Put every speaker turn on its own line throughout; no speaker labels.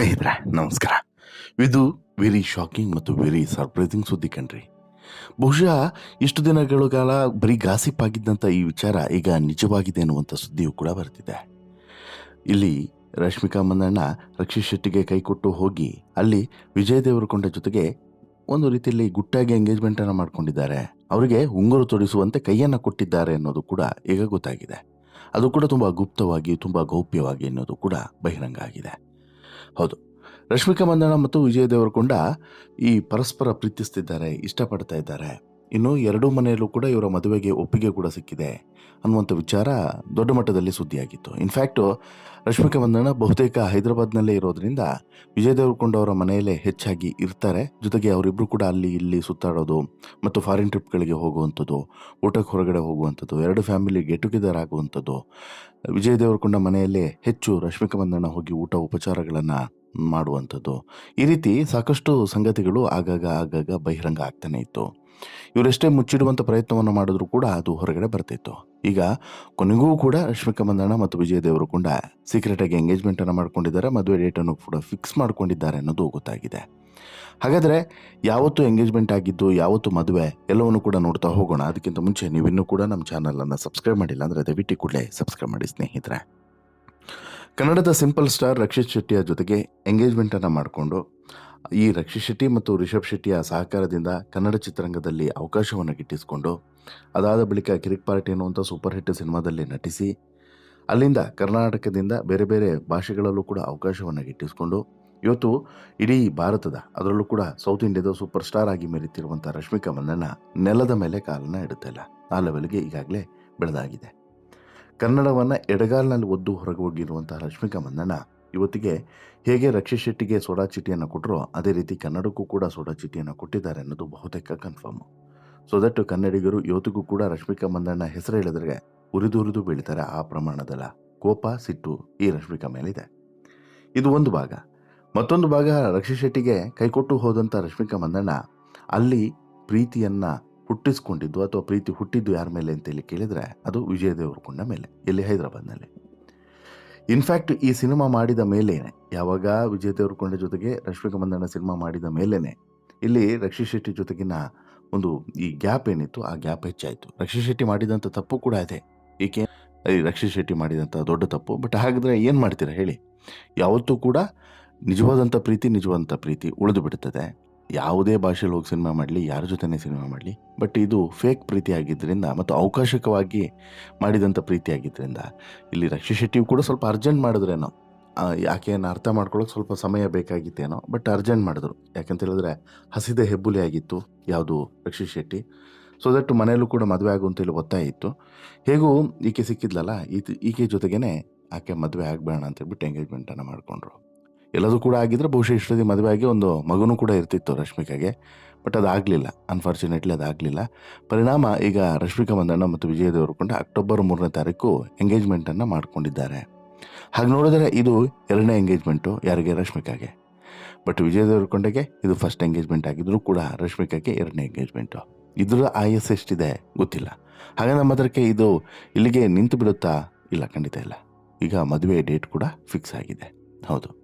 ಸ್ನೇಹಿತರೆ, ನಮಸ್ಕಾರ. ಇದು ವೆರಿ ಶಾಕಿಂಗ್ ಮತ್ತು ವೆರಿ ಸರ್ಪ್ರೈಸಿಂಗ್ ಸುದ್ದಿ ಕಣ್ರಿ. ಬಹುಶಃ ಇಷ್ಟು ದಿನಗಳ ಕಾಲ ಬರೀ ಗಾಸಿಪ್ ಆಗಿದ್ದಂಥ ಈ ವಿಚಾರ ಈಗ ನಿಜವಾಗಿದೆ ಅನ್ನುವಂಥ ಸುದ್ದಿಯು ಕೂಡ ಬರ್ತಿದೆ ಇಲ್ಲಿ ರಶ್ಮಿಕಾ ಮಂದಣ್ಣ ರಕ್ಷಿತ್ ಶೆಟ್ಟಿಗೆ ಕೈಕೊಟ್ಟು ಹೋಗಿ ಅಲ್ಲಿ ವಿಜಯ್ ದೇವರಕೊಂಡ ಜೊತೆಗೆ ಒಂದು ರೀತಿಯಲ್ಲಿ ಗುಟ್ಟಾಗಿ ಎಂಗೇಜ್ಮೆಂಟನ್ನು ಮಾಡಿಕೊಂಡಿದ್ದಾರೆ. ಅವರಿಗೆ ಉಂಗುರು ತೊಡಿಸುವಂತೆ ಕೈಯನ್ನು ಕೊಟ್ಟಿದ್ದಾರೆ ಅನ್ನೋದು ಕೂಡ ಈಗ ಗೊತ್ತಾಗಿದೆ. ಅದು ಕೂಡ ತುಂಬ ಗುಪ್ತವಾಗಿ, ತುಂಬ ಗೌಪ್ಯವಾಗಿ ಅನ್ನೋದು ಕೂಡ ಬಹಿರಂಗ ಆಗಿದೆ. ಹೌದು. ರಶ್ಮಿಕಾ ಮಂದಣ್ಣ ಮತ್ತು ವಿಜಯ್ ದೇವರಕೊಂಡ ಈ ಪರಸ್ಪರ ಪ್ರೀತಿಸ್ತಿದ್ದಾರೆ ಇಷ್ಟಪಡ್ತಾ ಇದ್ದಾರೆ. ಇನ್ನು ಎರಡೂ ಮನೆಯಲ್ಲೂ ಕೂಡ ಇವರ ಮದುವೆಗೆ ಒಪ್ಪಿಗೆ ಕೂಡ ಸಿಕ್ಕಿದೆ ಅನ್ನುವಂಥ ವಿಚಾರ ದೊಡ್ಡ ಮಟ್ಟದಲ್ಲಿ ಸುದ್ದಿಯಾಗಿತ್ತು. ಇನ್ಫ್ಯಾಕ್ಟು ರಶ್ಮಿಕಾ ಮಂದಣ್ಣ ಬಹುತೇಕ ಹೈದರಾಬಾದ್ನಲ್ಲೇ ಇರೋದ್ರಿಂದ ವಿಜಯ್ ದೇವರಕೊಂಡ ಅವರ ಮನೆಯಲ್ಲೇ ಹೆಚ್ಚಾಗಿ ಇರ್ತಾರೆ. ಜೊತೆಗೆ ಅವರಿಬ್ಬರು ಕೂಡ ಅಲ್ಲಿ ಇಲ್ಲಿ ಸುತ್ತಾಡೋದು ಮತ್ತು ಫಾರಿನ್ ಟ್ರಿಪ್ಗಳಿಗೆ ಹೋಗುವಂಥದ್ದು, ಊಟಕ್ಕೆ ಹೊರಗಡೆ ಹೋಗುವಂಥದ್ದು, ಎರಡು ಫ್ಯಾಮಿಲಿ ಗೆಟ್ ಟುಗೆದರ್ ಆಗುವಂಥದ್ದು. ವಿಜಯ್ ದೇವರಕೊಂಡ ಮನೆಯಲ್ಲೇ ಹೆಚ್ಚು ರಶ್ಮಿಕಾ ಮಂದಣ್ಣ ಹೋಗಿ ಊಟ ಉಪಚಾರಗಳನ್ನು ಮಾಡುವಂಥದ್ದು. ಈ ರೀತಿ ಸಾಕಷ್ಟು ಸಂಗತಿಗಳು ಆಗಾಗ ಆಗಾಗ ಬಹಿರಂಗ ಆಗ್ತಾನೆ ಇತ್ತು. ಇವರೆಷ್ಟೇ ಮುಚ್ಚಿಡುವಂಥ ಪ್ರಯತ್ನವನ್ನು ಮಾಡಿದ್ರು ಕೂಡ ಅದು ಹೊರಗಡೆ ಬರ್ತಿತ್ತು. ಈಗ ಕೊನೆಗೂ ಕೂಡ ರಶ್ಮಿಕಾ ಮಂದಣ್ಣ ಮತ್ತು ವಿಜಯ್ ಆಗಿ ಎಂಗೇಜ್ಮೆಂಟ್ ಎಂಗೇಜ್ಮೆಂಟನ್ನು ಮಾಡ್ಕೊಂಡಿದ್ದಾರೆ, ಮದುವೆ ಡೇಟನ್ನು ಕೂಡ ಫಿಕ್ಸ್ ಮಾಡ್ಕೊಂಡಿದ್ದಾರೆ ಅನ್ನೋದು ಗೊತ್ತಾಗಿದೆ. ಹಾಗಾದರೆ ಯಾವತ್ತು ಎಂಗೇಜ್ಮೆಂಟ್ ಆಗಿದ್ದು, ಯಾವತ್ತು ಮದುವೆ ಎಲ್ಲವನ್ನು ಕೂಡ ನೋಡ್ತಾ ಹೋಗೋಣ. ಅದಕ್ಕಿಂತ ಮುಂಚೆ ನೀವಿನ್ನೂ ಕೂಡ ನಮ್ಮ ಚಾನಲನ್ನು ಸಬ್ಸ್ಕ್ರೈಬ್ ಮಾಡಿಲ್ಲ ಅಂದರೆ ದಯವಿಟ್ಟು ಕೂಡಲೇ ಸಬ್ಸ್ಕ್ರೈಬ್ ಮಾಡಿ ಸ್ನೇಹಿತರೆ. ಕನ್ನಡದ ಸಿಂಪಲ್ ಸ್ಟಾರ್ ರಕ್ಷಿತ್ ಶೆಟ್ಟಿಯ ಜೊತೆಗೆ ಎಂಗೇಜ್ಮೆಂಟನ್ನು ಮಾಡಿಕೊಂಡು ಈ ರಕ್ಷಿತ್ ಶೆಟ್ಟಿ ಮತ್ತು ರಿಷಬ್ ಶೆಟ್ಟಿಯ ಸಹಕಾರದಿಂದ ಕನ್ನಡ ಚಿತ್ರರಂಗದಲ್ಲಿ ಅವಕಾಶವನ್ನು ಗಿಟ್ಟಿಸಿಕೊಂಡು, ಅದಾದ ಬಳಿಕ ಕಿರಿಕ್ ಪಾರ್ಟಿ ಅನ್ನುವಂಥ ಸೂಪರ್ ಹಿಟ್ ಸಿನಿಮಾದಲ್ಲಿ ನಟಿಸಿ, ಅಲ್ಲಿಂದ ಕರ್ನಾಟಕದಿಂದ ಬೇರೆ ಬೇರೆ ಭಾಷೆಗಳಲ್ಲೂ ಕೂಡ ಅವಕಾಶವನ್ನು ಗಿಟ್ಟಿಸಿಕೊಂಡು, ಇವತ್ತು ಇಡೀ ಭಾರತದ ಅದರಲ್ಲೂ ಕೂಡ ಸೌತ್ ಇಂಡಿಯಾದ ಸೂಪರ್ ಸ್ಟಾರ್ ಆಗಿ ಮೆರೀತಿರುವಂಥ ರಶ್ಮಿಕಾ ಮಂದಣ್ಣ ನೆಲದ ಮೇಲೆ ಕಾಲನ್ನು ಇಡುತ್ತಿಲ್ಲ ಆ ಲೆವೆಲ್ಗೆ ಈಗಾಗಲೇ ಬೆಳೆದಾಗಿದೆ. ಕನ್ನಡವನ್ನು ಎಡಗಾಲಿನಲ್ಲಿ ಒದ್ದು ಹೊರಗೆ ಹೋಗಿರುವಂತಹ ರಶ್ಮಿಕಾ ಮಂದಣ್ಣ ಇವತ್ತಿಗೆ ಹೇಗೆ ರಕ್ಷಿತ್ ಶೆಟ್ಟಿಗೆ ಸೋಡಾ ಚೀಟಿಯನ್ನು ಕೊಟ್ಟರೋ ಅದೇ ರೀತಿ ಕನ್ನಡಕ್ಕೂ ಕೂಡ ಸೋಡಾ ಚೀಟಿಯನ್ನು ಕೊಟ್ಟಿದ್ದಾರೆ ಅನ್ನೋದು ಬಹುತೇಕ ಕನ್ಫರ್ಮ್ ಸೊ ದಟ್ ಕನ್ನಡಿಗರು ಇವತ್ತಿಗೂ ಕೂಡ ರಶ್ಮಿಕಾ ಮಂದಣ್ಣ ಹೆಸರು ಹೇಳಿದ್ರೆ ಉರಿದು ಉರಿದು ಬೀಳ್ತಾರೆ ಆ ಪ್ರಮಾಣದಲ್ಲ. ಕೋಪ, ಸಿಟ್ಟು ಈ ರಶ್ಮಿಕಾ ಮೇಲಿದೆ. ಇದು ಒಂದು ಭಾಗ. ಮತ್ತೊಂದು ಭಾಗ ರಕ್ಷಿತ್ ಶೆಟ್ಟಿಗೆ ಕೈಕೊಟ್ಟು ಹೋದಂಥ ರಶ್ಮಿಕಾ ಮಂದಣ್ಣ ಅಲ್ಲಿ ಪ್ರೀತಿಯನ್ನು ಹುಟ್ಟಿಸ್ಕೊಂಡಿದ್ದು ಅಥವಾ ಪ್ರೀತಿ ಹುಟ್ಟಿದ್ದು ಯಾರ ಮೇಲೆ ಅಂತೇಳಿ ಕೇಳಿದರೆ ಅದು ವಿಜಯ ದೇವರಕೊಂಡ ಮೇಲೆ, ಇಲ್ಲಿ ಹೈದರಾಬಾದ್ನಲ್ಲಿ. ಇನ್ಫ್ಯಾಕ್ಟ್ ಈ ಸಿನಿಮಾ ಮಾಡಿದ ಮೇಲೇನೆ, ಯಾವಾಗ ವಿಜಯ್ ದೇವರಕೊಂಡ ಜೊತೆಗೆ ರಶ್ಮಿಕಾ ಮಂದಣ್ಣ ಸಿನಿಮಾ ಮಾಡಿದ ಮೇಲೇನೆ, ಇಲ್ಲಿ ರಕ್ಷಿತ್ ಶೆಟ್ಟಿ ಜೊತೆಗಿನ ಒಂದು ಈ ಗ್ಯಾಪ್ ಏನಿತ್ತು, ಆ ಗ್ಯಾಪ್ ಹೆಚ್ಚಾಯಿತು. ರಕ್ಷಿತ್ ಶೆಟ್ಟಿ ಮಾಡಿದಂಥ ತಪ್ಪು ಕೂಡ ಇದೆ. ಏಕೆ? ಈ ರಕ್ಷಿತ್ ಶೆಟ್ಟಿ ಮಾಡಿದಂಥ ದೊಡ್ಡ ತಪ್ಪು. ಬಟ್ ಹಾಗಾದರೆ ಏನು ಮಾಡ್ತೀರಾ ಹೇಳಿ? ಯಾವತ್ತೂ ಕೂಡ ನಿಜವಾದಂಥ ಪ್ರೀತಿ ನಿಜವಾದಂಥ ಪ್ರೀತಿ ಉಳಿದು ಬಿಡುತ್ತದೆ ಯಾವುದೇ ಭಾಷೆಯಲ್ಲಿ ಹೋಗಿ ಸಿನಿಮಾ ಮಾಡಲಿ, ಯಾರ ಜೊತೆನೇ ಸಿನಿಮಾ ಮಾಡಲಿ ಬಟ್ ಇದು ಫೇಕ್ ಪ್ರೀತಿ ಆಗಿದ್ದರಿಂದ ಮತ್ತು ಅವಕಾಶಕವಾಗಿ ಮಾಡಿದಂಥ ಪ್ರೀತಿ ಆಗಿದ್ದರಿಂದ ಇಲ್ಲಿ ರಕ್ಷಿ ಶೆಟ್ಟಿಯು ಕೂಡ ಸ್ವಲ್ಪ ಅರ್ಜೆಂಟ್ ಮಾಡಿದ್ರೇನೋ ಯಾಕೆ ಯಾಕೆನ ಅರ್ಥ ಮಾಡ್ಕೊಳ್ಳೋಕೆ ಸ್ವಲ್ಪ ಸಮಯ ಬೇಕಾಗಿತ್ತೇನೋ ಬಟ್ ಅರ್ಜೆಂಟ್ ಮಾಡಿದ್ರು. ಯಾಕಂತ ಹೇಳಿದ್ರೆ ಹಸಿದ ಹೆಬ್ಬುಲಿ ಆಗಿತ್ತು ಯಾವುದು ರಕ್ಷಿ ಶೆಟ್ಟಿ. ಸೊ ದಟ್ ಮನೆಯಲ್ಲೂ ಕೂಡ ಮದುವೆ ಆಗು ಅಂತೇಳಿ ಒತ್ತಾಯ ಇತ್ತು. ಹೇಗೂ ಈಕೆ ಸಿಕ್ಕಿದ್ಲಲ್ಲ ಈಕೆ ಜೊತೆಗೇ ಆಕೆ ಮದುವೆ ಆಗಬೇಡ ಅಂತೇಳ್ಬಿಟ್ಟು ಎಂಗೇಜ್ಮೆಂಟನ್ನು ಮಾಡಿಕೊಂಡ್ರು. ಎಲ್ಲದೂ ಕೂಡ ಆಗಿದ್ರೆ ಬಹುಶಃ ಇಷ್ಟೊತ್ತಿಗೆ ಮದುವೆ ಆಗಿ ಒಂದು ಮಗನೂ ಕೂಡ ಇರ್ತಿತ್ತು ರಶ್ಮಿಕಾಗೆ. ಬಟ್ ಅದಾಗಲಿಲ್ಲ ಅನ್ಫಾರ್ಚುನೇಟ್ಲಿ ಅದಾಗಲಿಲ್ಲ ಪರಿಣಾಮ ಈಗ ರಶ್ಮಿಕಾ ಮಂದಣ್ಣ ಮತ್ತು ವಿಜಯ್ ದೇವರಕೊಂಡ ಅಕ್ಟೋಬರ್ ಮೂರನೇ ತಾರೀಕು ಎಂಗೇಜ್ಮೆಂಟನ್ನು ಮಾಡಿಕೊಂಡಿದ್ದಾರೆ. ಹಾಗೆ ನೋಡಿದ್ರೆ ಇದು ಎರಡನೇ ಎಂಗೇಜ್ಮೆಂಟು ಯಾರಿಗೆ? ರಶ್ಮಿಕಾಗೆ. ಬಟ್ ವಿಜಯ್ ದೇವರಕೊಂಡಗೆ ಇದು ಫಸ್ಟ್ ಎಂಗೇಜ್ಮೆಂಟ್ ಆಗಿದ್ದರೂ ಕೂಡ ರಶ್ಮಿಕಾಗೆ ಎರಡನೇ ಎಂಗೇಜ್ಮೆಂಟು ಇದರ ಆಯಸ್ ಎಷ್ಟಿದೆ ಗೊತ್ತಿಲ್ಲ. ಹಾಗೆ ನಮ್ಮ ಹತ್ರಕ್ಕೆ ಇದು ಇಲ್ಲಿಗೆ ನಿಂತು ಬಿಡುತ್ತಾ ಇಲ್ಲ? ಖಂಡಿತ ಇಲ್ಲ. ಈಗ ಮದುವೆ ಡೇಟ್ ಕೂಡ ಫಿಕ್ಸ್ ಆಗಿದೆ. ಹೌದು.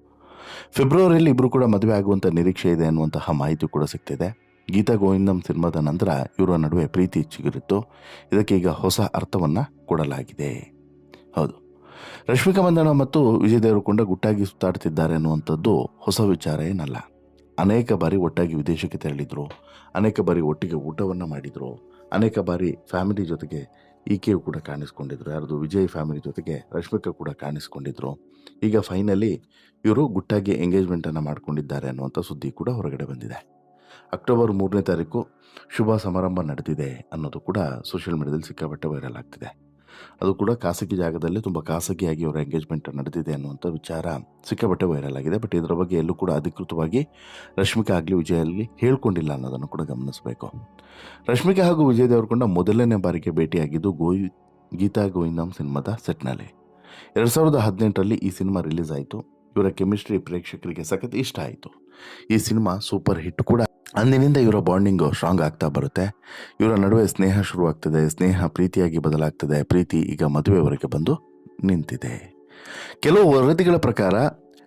ಫೆಬ್ರವರಿಯಲ್ಲಿ ಇಬ್ಬರು ಕೂಡ ಮದುವೆ ಆಗುವಂಥ ನಿರೀಕ್ಷೆ ಇದೆ ಅನ್ನುವಂತಹ ಮಾಹಿತಿ ಕೂಡ ಸಿಗ್ತಿದೆ. ಗೀತಾ ಗೋವಿಂದಂ ಸಿನಿಮಾದ ನಂತರ ಇವರ ನಡುವೆ ಪ್ರೀತಿ ಚಿಗುರಿತ್ತು ಇದಕ್ಕೆ ಈಗ ಹೊಸ ಅರ್ಥವನ್ನು ಕೊಡಲಾಗಿದೆ. ಹೌದು. ರಶ್ಮಿಕಾ ಮಂದಣ್ಣ ಮತ್ತು ವಿಜಯ್ ದೇವರಕೊಂಡ ಗುಟ್ಟಾಗಿ ಸುತ್ತಾಡ್ತಿದ್ದಾರೆ ಅನ್ನುವಂಥದ್ದು ಹೊಸ ವಿಚಾರ ಏನಲ್ಲ. ಅನೇಕ ಬಾರಿ ಒಟ್ಟಾಗಿ ವಿದೇಶಕ್ಕೆ ತೆರಳಿದ್ರು, ಅನೇಕ ಬಾರಿ ಒಟ್ಟಿಗೆ ಊಟವನ್ನು ಮಾಡಿದರು, ಅನೇಕ ಬಾರಿ ಫ್ಯಾಮಿಲಿ ಜೊತೆಗೆ ಈಕೆಯು ಕೂಡ ಕಾಣಿಸ್ಕೊಂಡಿದ್ರು. ಯಾರದು ವಿಜಯ್ ಫ್ಯಾಮಿಲಿ ಜೊತೆಗೆ ರಶ್ಮಿಕಾ ಕೂಡ ಕಾಣಿಸ್ಕೊಂಡಿದ್ರು. ಈಗ ಫೈನಲಿ ಇವರು ಗುಟ್ಟಾಗಿ ಎಂಗೇಜ್ಮೆಂಟನ್ನು ಮಾಡ್ಕೊಂಡಿದ್ದಾರೆ ಅನ್ನುವಂಥ ಸುದ್ದಿ ಕೂಡ ಹೊರಗಡೆ ಬಂದಿದೆ. ಅಕ್ಟೋಬರ್ ಮೂರನೇ ತಾರೀಕು ಶುಭ ಸಮಾರಂಭ ನಡೆದಿದೆ ಅನ್ನೋದು ಕೂಡ ಸೋಷಿಯಲ್ ಮೀಡಿಯಾದಲ್ಲಿ ಸಿಕ್ಕಾಪಟ್ಟೆ ವೈರಲ್ ಆಗ್ತಿದೆ. ಅದು ಕೂಡ ಖಾಸಗಿ ಜಾಗದಲ್ಲಿ ತುಂಬ ಖಾಸಗಿಯಾಗಿ ಅವರ ಎಂಗೇಜ್ಮೆಂಟ್ ನಡೆದಿದೆ ಅನ್ನುವಂಥ ವಿಚಾರ ಸಿಕ್ಕಾಪಟ್ಟೆ ವೈರಲ್ ಆಗಿದೆ. ಬಟ್ ಇದರ ಬಗ್ಗೆ ಎಲ್ಲೂ ಕೂಡ ಅಧಿಕೃತವಾಗಿ ರಶ್ಮಿಕಾ ಆಗಲಿ, ವಿಜಯ್ ಆಗಲಿ ಹೇಳ್ಕೊಂಡಿಲ್ಲ ಅನ್ನೋದನ್ನು ಕೂಡ ಗಮನಿಸಬೇಕು. ರಶ್ಮಿಕಾ ಹಾಗೂ ವಿಜಯ್ ದೇವರಕೊಂಡ ಮೊದಲನೇ ಬಾರಿಗೆ ಭೇಟಿಯಾಗಿದ್ದು ಗೋಯ್ ಗೀತಾ ಗೋವಿಂದಂ ಸಿನಿಮಾದ ಸೆಟ್ನಲ್ಲಿ. ಎರಡು ಸಾವಿರದ ಹದಿನೆಂಟರಲ್ಲಿ ಈ ಸಿನಿಮಾ ರಿಲೀಸ್ ಆಯಿತು. ಇವರ ಕೆಮಿಸ್ಟ್ರಿ ಪ್ರೇಕ್ಷಕರಿಗೆ ಸಖತ್ ಇಷ್ಟ ಆಯಿತು. ಈ ಸಿನಿಮಾ ಸೂಪರ್ ಹಿಟ್ ಕೂಡ ಅಂದಿನಿಂದ ಇವರ ಬಾಂಡಿಂಗು ಸ್ಟ್ರಾಂಗ್ ಆಗ್ತಾ ಬರುತ್ತೆ. ಇವರ ನಡುವೆ ಸ್ನೇಹ ಶುರುವಾಗ್ತದೆ, ಸ್ನೇಹ ಪ್ರೀತಿಯಾಗಿ ಬದಲಾಗ್ತದೆ, ಪ್ರೀತಿ ಈಗ ಮದುವೆವರೆಗೆ ಬಂದು ನಿಂತಿದೆ. ಕೆಲವು ವರದಿಗಳ ಪ್ರಕಾರ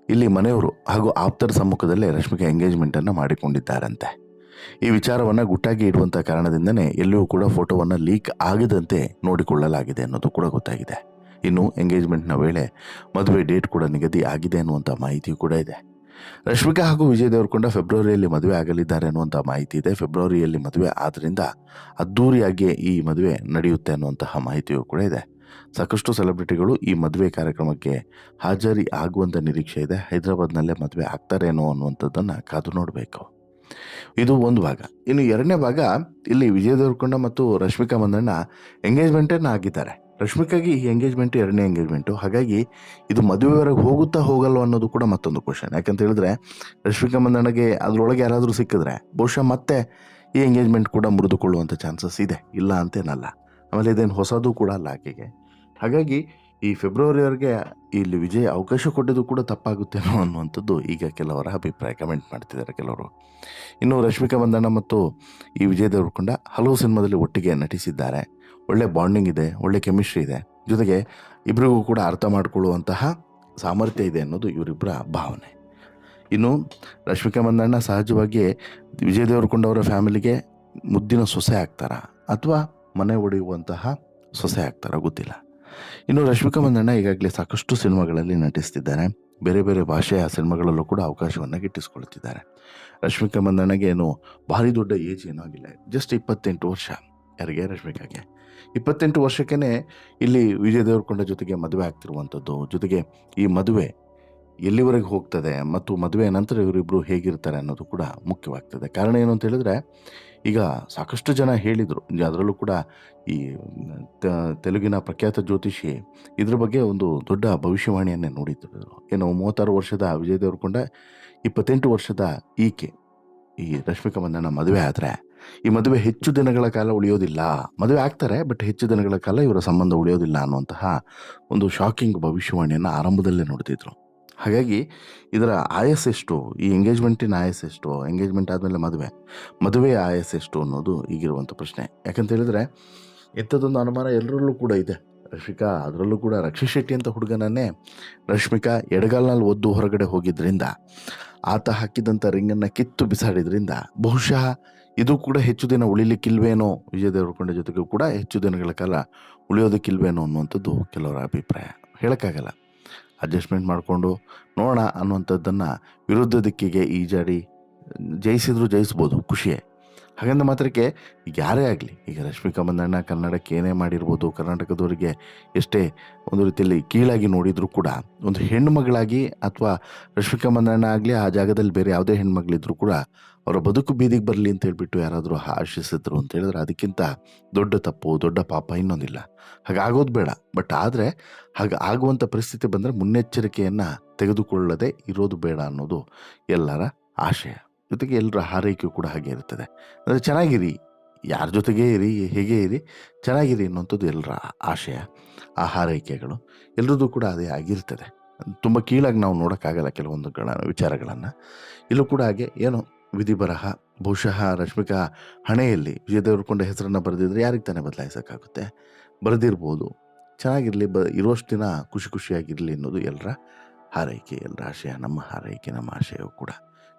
ಇಲ್ಲಿ ಮನೆಯವರು ಹಾಗೂ ಆಪ್ತರ ಸಮ್ಮುಖದಲ್ಲೇ ರಶ್ಮಿಗೆ ಎಂಗೇಜ್ಮೆಂಟನ್ನು ಮಾಡಿಕೊಂಡಿದ್ದಾರಂತೆ. ಈ ವಿಚಾರವನ್ನು ಗುಟ್ಟಾಗಿ ಇಡುವಂಥ ಕಾರಣದಿಂದನೇ ಎಲ್ಲಿಯೂ ಕೂಡ ಫೋಟೋವನ್ನು ಲೀಕ್ ಆಗದಂತೆ ನೋಡಿಕೊಳ್ಳಲಾಗಿದೆ ಅನ್ನೋದು ಕೂಡ ಗೊತ್ತಾಗಿದೆ. ಇನ್ನು ಎಂಗೇಜ್ಮೆಂಟ್ನ ವೇಳೆ ಮದುವೆ ಡೇಟ್ ಕೂಡ ನಿಗದಿ ಆಗಿದೆ ಅನ್ನುವಂಥ ಮಾಹಿತಿಯೂ ಕೂಡ ಇದೆ. ರಶ್ಮಿಕಾ ಹಾಗೂ ವಿಜಯ್ ದೇವರಕೊಂಡ ಫೆಬ್ರವರಿಯಲ್ಲಿ ಮದುವೆ ಆಗಲಿದ್ದಾರೆ ಅನ್ನುವಂಥ ಮಾಹಿತಿ ಇದೆ. ಫೆಬ್ರವರಿಯಲ್ಲಿ ಮದುವೆ ಆದ್ದರಿಂದ ಅದ್ಧೂರಿಯಾಗಿ ಈ ಮದುವೆ ನಡೆಯುತ್ತೆ ಅನ್ನುವಂತಹ ಮಾಹಿತಿಯೂ ಕೂಡ ಇದೆ. ಸಾಕಷ್ಟು ಸೆಲೆಬ್ರಿಟಿಗಳು ಈ ಮದುವೆ ಕಾರ್ಯಕ್ರಮಕ್ಕೆ ಹಾಜರಿ ಆಗುವಂಥ ನಿರೀಕ್ಷೆ ಇದೆ. ಹೈದರಾಬಾದ್ನಲ್ಲೇ ಮದುವೆ ಆಗ್ತಾರೇನೋ ಅನ್ನುವಂಥದ್ದನ್ನು ಕಾದು ನೋಡಬೇಕು. ಇದು ಒಂದು ಭಾಗ. ಇನ್ನು ಎರಡನೇ ಭಾಗ, ಇಲ್ಲಿ ವಿಜಯ್ ದೇವರಕೊಂಡ ಮತ್ತು ರಶ್ಮಿಕಾ ಮಂದಣ್ಣ ಎಂಗೇಜ್ಮೆಂಟನ್ನು ಆಗಿದ್ದಾರೆ. ರಶ್ಮಿಕಾಗಿ ಈ ಎಂಗೇಜ್ಮೆಂಟ್ ಎರಡನೇ ಎಂಗೇಜ್ಮೆಂಟು ಹಾಗಾಗಿ ಇದು ಮದುವೆವರೆಗೆ ಹೋಗುತ್ತಾ ಹೋಗಲ್ವ ಅನ್ನೋದು ಕೂಡ ಮತ್ತೊಂದು ಕ್ವಶನ್ ಯಾಕಂತ ಹೇಳಿದ್ರೆ ರಶ್ಮಿಕಾ ಮಂದಣ್ಣಗೆ ಅದರೊಳಗೆ ಯಾರಾದರೂ ಸಿಕ್ಕಿದ್ರೆ ಬಹುಶಃ ಮತ್ತೆ ಈ ಎಂಗೇಜ್ಮೆಂಟ್ ಕೂಡ ಮುರಿದುಕೊಳ್ಳುವಂಥ ಚಾನ್ಸಸ್ ಇದೆ. ಇಲ್ಲ ಅಂತೇನಲ್ಲ ಆಮೇಲೆ ಇದೇನು ಹೊಸದು ಕೂಡ ಅಲ್ಲ ಆಕೆಗೆ. ಹಾಗಾಗಿ ಈ ಫೆಬ್ರವರಿವರೆಗೆ ಇಲ್ಲಿ ವಿಜಯ್ ಅವಕಾಶ ಕೊಟ್ಟಿದ್ದು ಕೂಡ ತಪ್ಪಾಗುತ್ತೇನೋ ಅನ್ನುವಂಥದ್ದು ಈಗ ಕೆಲವರ ಅಭಿಪ್ರಾಯ ಕಮೆಂಟ್ ಮಾಡ್ತಿದ್ದಾರೆ ಕೆಲವರು. ಇನ್ನು ರಶ್ಮಿಕಾ ಮಂದಣ್ಣ ಮತ್ತು ಈ ವಿಜಯ್ ದೇವರಕೊಂಡ ಹಲವು ಸಿನಿಮಾದಲ್ಲಿ ಒಟ್ಟಿಗೆ ನಟಿಸಿದ್ದಾರೆ. ಒಳ್ಳೆ ಬಾಂಡಿಂಗ್ ಇದೆ, ಒಳ್ಳೆ ಕೆಮಿಸ್ಟ್ರಿ ಇದೆ. ಜೊತೆಗೆ ಇಬ್ಬರಿಗೂ ಕೂಡ ಅರ್ಥ ಮಾಡಿಕೊಳ್ಳುವಂತಹ ಸಾಮರ್ಥ್ಯ ಇದೆ ಅನ್ನೋದು ಇವರಿಬ್ಬರ ಭಾವನೆ. ಇನ್ನು ರಶ್ಮಿಕಾ ಮಂದಣ್ಣ ಸಹಜವಾಗಿ ವಿಜಯ್ ದೇವರಕೊಂಡವರ ಫ್ಯಾಮಿಲಿಗೆ ಮುದ್ದಿನ ಸೊಸೆ ಆಗ್ತಾರ? ಅಥವಾ ಮನೆ ಒಡೆಯುವಂತಹ ಸೊಸೆ ಆಗ್ತಾರ? ಗೊತ್ತಿಲ್ಲ. ಇನ್ನು ರಶ್ಮಿಕಾ ಮಂದಣ್ಣ ಈಗಾಗಲೇ ಸಾಕಷ್ಟು ಸಿನಿಮಾಗಳಲ್ಲಿ ನಟಿಸ್ತಿದ್ದಾರೆ. ಬೇರೆ ಬೇರೆ ಭಾಷೆಯ ಸಿನಿಮಾಗಳಲ್ಲೂ ಕೂಡ ಅವಕಾಶವನ್ನು ಗಿಟ್ಟಿಸ್ಕೊಳ್ತಿದ್ದಾರೆ. ರಶ್ಮಿಕಾ ಮಂದಣ್ಣಗೆ ಏನು ಭಾರಿ ದೊಡ್ಡ ಏಜ್ ಏನೂ ಆಗಿಲ್ಲ. ಜಸ್ಟ್ ಇಪ್ಪತ್ತೆಂಟು ವರ್ಷ. ಯಾರಿಗೆ ರಶ್ಮಿಕಾಗೆ ಇಪ್ಪತ್ತೆಂಟು ವರ್ಷಕ್ಕೇ ಇಲ್ಲಿ ವಿಜಯ್ ದೇವರಕೊಂಡ ಜೊತೆಗೆ ಮದುವೆ ಆಗ್ತಿರುವಂಥದ್ದು. ಜೊತೆಗೆ ಈ ಮದುವೆ ಎಲ್ಲಿವರೆಗೆ ಹೋಗ್ತದೆ ಮತ್ತು ಮದುವೆ ನಂತರ ಇವರಿಬ್ಬರು ಹೇಗಿರ್ತಾರೆ ಅನ್ನೋದು ಕೂಡ ಮುಖ್ಯವಾಗ್ತದೆ. ಕಾರಣ ಏನು ಅಂತ ಹೇಳಿದ್ರೆ, ಈಗ ಸಾಕಷ್ಟು ಜನ ಹೇಳಿದರು. ಅದರಲ್ಲೂ ಕೂಡ ಈ ತೆಲುಗಿನ ಪ್ರಖ್ಯಾತ ಜ್ಯೋತಿಷಿ ಇದ್ರ ಬಗ್ಗೆ ಒಂದು ದೊಡ್ಡ ಭವಿಷ್ಯವಾಣಿಯನ್ನೇ ನೋಡಿದ್ರು. ಏನು ಮೂವತ್ತಾರು ವರ್ಷದ ವಿಜಯ್ ದೇವರಕೊಂಡ, ಇಪ್ಪತ್ತೆಂಟು ವರ್ಷದ ಈಕೆ ಈ ರಶ್ಮಿಕಾ ಮಂದನ ಮದುವೆ ಆದರೆ ಈ ಮದುವೆ ಹೆಚ್ಚು ದಿನಗಳ ಕಾಲ ಉಳಿಯೋದಿಲ್ಲ. ಮದುವೆ ಆಗ್ತಾರೆ ಬಟ್ ಹೆಚ್ಚು ದಿನಗಳ ಕಾಲ ಇವರ ಸಂಬಂಧ ಉಳಿಯೋದಿಲ್ಲ ಅನ್ನುವಂತಹ ಒಂದು ಶಾಕಿಂಗ್ ಭವಿಷ್ಯವಾಣಿಯನ್ನು ಆರಂಭದಲ್ಲೇ ನೋಡ್ತಿದ್ರು. ಹಾಗಾಗಿ ಇದರ ಆಯಸ್ ಎಷ್ಟು? ಈ ಎಂಗೇಜ್ಮೆಂಟಿನ ಆಯಸ್ ಎಷ್ಟು? ಎಂಗೇಜ್ಮೆಂಟ್ ಆದಮೇಲೆ ಮದುವೆ. ಮದುವೆಯ ಆಯಸ್ ಎಷ್ಟು ಅನ್ನೋದು ಈಗಿರುವಂಥ ಪ್ರಶ್ನೆ. ಯಾಕಂತ ಹೇಳಿದ್ರೆ ಎಂಥದ್ದೊಂದು ಅನುಮಾನ ಎಲ್ಲರಲ್ಲೂ ಕೂಡ ಇದೆ. ರಶ್ಮಿಕಾ, ಅದರಲ್ಲೂ ಕೂಡ ರಕ್ಷಿತ್ ಶೆಟ್ಟಿ ಅಂತ ಹುಡುಗನನ್ನೇ ರಶ್ಮಿಕಾ ಎಡಗಾಲ್ನಲ್ಲಿ ಒದ್ದು ಹೊರಗಡೆ ಹೋಗಿದ್ದರಿಂದ ಆತ ಹಾಕಿದಂಥ ರಿಂಗನ್ನು ಕಿತ್ತು ಬಿಸಾಡಿದ್ರಿಂದ ಬಹುಶಃ ಇದು ಕೂಡ ಹೆಚ್ಚು ದಿನ ಉಳಿಲಿಕ್ಕಿಲ್ವೇನೋ ವಿಜಯ ದೇವರಕೊಂಡ ಜೊತೆಗೂ ಕೂಡ ಹೆಚ್ಚು ದಿನಗಳ ಕಾಲ ಉಳಿಯೋದಕ್ಕಿಲ್ವೇನೋ ಅನ್ನುವಂಥದ್ದು ಕೆಲವರ ಅಭಿಪ್ರಾಯ. ಹೇಳೋಕ್ಕಾಗಲ್ಲ. ಅಡ್ಜಸ್ಟ್ಮೆಂಟ್ ಮಾಡಿಕೊಂಡು ನೋಡೋಣ ಅನ್ನುವಂಥದ್ದನ್ನು ವಿರುದ್ಧ ದಿಕ್ಕಿಗೆ ಈಜಾಡಿ ಜಯಿಸಿದ್ರು ಜಯಿಸ್ಬೋದು, ಖುಷಿಯೇ. ಹಾಗಂದ ಮಾತ್ರಕ್ಕೆ ಈಗ ಯಾರೇ ಆಗಲಿ, ಈಗ ರಶ್ಮಿಕಾ ಮಂದಣ್ಣ ಕನ್ನಡಕ್ಕೆ ಏನೇ ಮಾಡಿರ್ಬೋದು, ಕರ್ನಾಟಕದವರಿಗೆ ಎಷ್ಟೇ ಒಂದು ರೀತಿಯಲ್ಲಿ ಕೀಳಾಗಿ ನೋಡಿದರೂ ಕೂಡ, ಒಂದು ಹೆಣ್ಣು ಮಗಳಾಗಿ ಅಥವಾ ರಶ್ಮಿಕಾ ಮಂದಣ್ಣ ಆಗಲಿ, ಆ ಜಾಗದಲ್ಲಿ ಬೇರೆ ಯಾವುದೇ ಹೆಣ್ಮಗಳಿದ್ರು ಕೂಡ ಅವರ ಬದುಕು ಬೀದಿಗೆ ಬರಲಿ ಅಂತ ಹೇಳಿಬಿಟ್ಟು ಯಾರಾದರೂ ಆಶಿಸಿದ್ರು ಅಂತ ಹೇಳಿದ್ರೆ ಅದಕ್ಕಿಂತ ದೊಡ್ಡ ತಪ್ಪು, ದೊಡ್ಡ ಪಾಪ ಇನ್ನೊಂದಿಲ್ಲ. ಹಾಗಾಗೋದು ಬೇಡ. ಬಟ್ ಆದರೆ ಹಾಗೆ ಆಗುವಂಥ ಪರಿಸ್ಥಿತಿ ಬಂದರೆ ಮುನ್ನೆಚ್ಚರಿಕೆಯನ್ನು ತೆಗೆದುಕೊಳ್ಳದೆ ಇರೋದು ಬೇಡ ಅನ್ನೋದು ಎಲ್ಲರ ಆಶಯ. ಜೊತೆಗೆ ಎಲ್ಲರ ಹಾರೈಕೆ ಕೂಡ ಹಾಗೆ ಇರ್ತದೆ ಅಂದರೆ ಚೆನ್ನಾಗಿರಿ, ಯಾರ ಜೊತೆಗೇ ಇರಿ, ಹೇಗೆ ಇರಿ, ಚೆನ್ನಾಗಿರಿ ಅನ್ನುವಂಥದ್ದು ಎಲ್ಲರ ಆಶಯ, ಆ ಹಾರೈಕೆಗಳು ಎಲ್ಲರದ್ದು ಕೂಡ ಅದೇ ಆಗಿರ್ತದೆ. ತುಂಬ ಕೀಳಾಗಿ ನಾವು ನೋಡೋಕ್ಕಾಗಲ್ಲ ಕೆಲವೊಂದು ಗಣ ವಿಚಾರಗಳನ್ನು. ಇಲ್ಲೂ ಕೂಡ ಹಾಗೆ ಏನು ವಿಧಿ ಬರಹ ಬಹುಶಃ ರಶ್ಮಿಕಾ ಹಣೆಯಲ್ಲಿ ವಿಜಯ ಕೊಂಡ ಹೆಸರನ್ನು ಬರೆದಿದ್ರೆ ಯಾರಿಗೆ ತಾನೇ ಬದಲಾಯಿಸೋಕ್ಕಾಗುತ್ತೆ? ಬರೆದಿರ್ಬೋದು. ಚೆನ್ನಾಗಿರಲಿ, ಬ ಇರೋಷ್ಟು ದಿನ ಖುಷಿ ಖುಷಿಯಾಗಿರಲಿ ಅನ್ನೋದು ಎಲ್ಲರ ಹಾರೈಕೆ ಎಲ್ಲರ ಆಶಯ, ನಮ್ಮ ಹಾರೈಕೆ, ನಮ್ಮ ಆಶಯವೂ ಕೂಡ.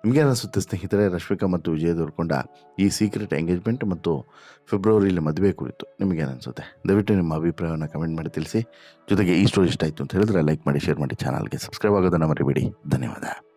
ನಿಮಗೆ ಅನಿಸುತ್ತೆ ಸ್ನೇಹಿತರೆ ರಶ್ಮಿಕಾ ಮತ್ತು ವಿಜಯ್ ದೂರ್ಕೊಂಡ ಈ ಸೀಕ್ರೆಟ್ ಎಂಗೇಜ್ಮೆಂಟ್ ಮತ್ತು ಫೆಬ್ರವರಿಯಲ್ಲಿ ಮದುವೆ ಕುರಿತು ನಿಮಗೆ ಅನಿಸುತ್ತೆ ದಯವಿಟ್ಟು ನಿಮ್ಮ ಅಭಿಪ್ರಾಯವನ್ನು ಕಮೆಂಟ್ ಮಾಡಿ ತಿಳಿಸಿ. ಜೊತೆಗೆ ಈ ಸ್ಟೋರಿ ಇಷ್ಟ ಆಯಿತು ಅಂತ ಹೇಳಿದ್ರೆ ಲೈಕ್ ಮಾಡಿ ಶೇರ್ ಮಾಡಿ ಚಾನಲ್ಗೆ ಸಬ್ಸ್ಕ್ರೈಬ್ ಆಗೋದನ್ನು ಮರಿಬೇಡಿ. ಧನ್ಯವಾದ.